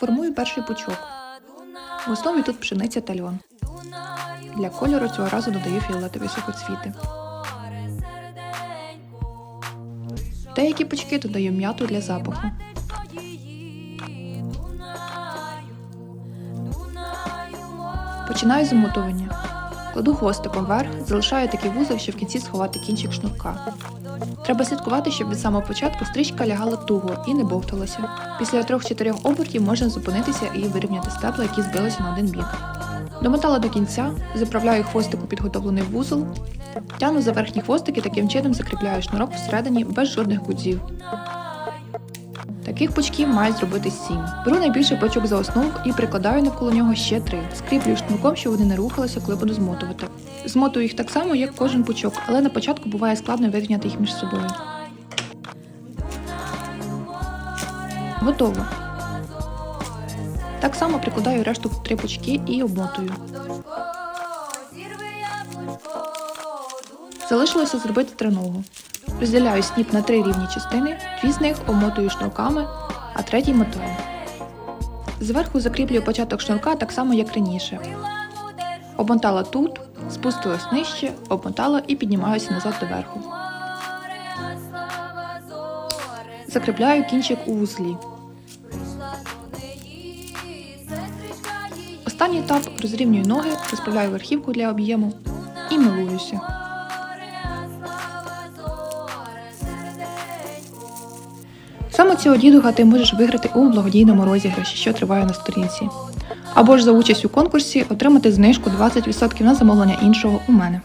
Формую перший пучок. В основі тут пшениця та льон. Для кольору цього разу додаю фіолетові сухоцвіти. Деякі пучки додаю м'яту для запаху. Починаю з замотування. Кладу хвостиком вверх, залишаю такий вузол, щоб в кінці сховати кінчик шнурка. Треба слідкувати, щоб від самого початку стрічка лягала туго і не бовталася. Після 3-4 обертів можна зупинитися і вирівняти стебла, які збилися на один бік. Домотала до кінця, заправляю хвостик у підготовлений вузол, тягну за верхні хвостики, таким чином закріпляю шнурок всередині без жодних гудзів. Таких пучків має зробити 7. Беру найбільший пучок за основу і прикладаю навколо нього ще 3. Скріплюю шнурком, щоб вони не рухалися, коли буду змотувати. Змотую їх так само, як кожен пучок, але на початку буває складно вирівняти їх між собою. Готово. Так само прикладаю решту три пучки і обмотую. Залишилося зробити триногу. Розділяю сніп на три рівні частини, дві з них обмотую шнурками, а третій мотаю. Зверху закріплюю початок шнурка так само, як раніше. Обмотала тут, спустилась нижче, обмотала і піднімаюся назад до верху. Закріпляю кінчик у вузлі. Останній етап розрівнюю ноги, розправляю верхівку для об'єму і милуюся. Саме цього дідуга ти можеш виграти у благодійному розіграші, що триває на сторінці. Або ж за участь у конкурсі отримати знижку 20% на замовлення іншого у мене.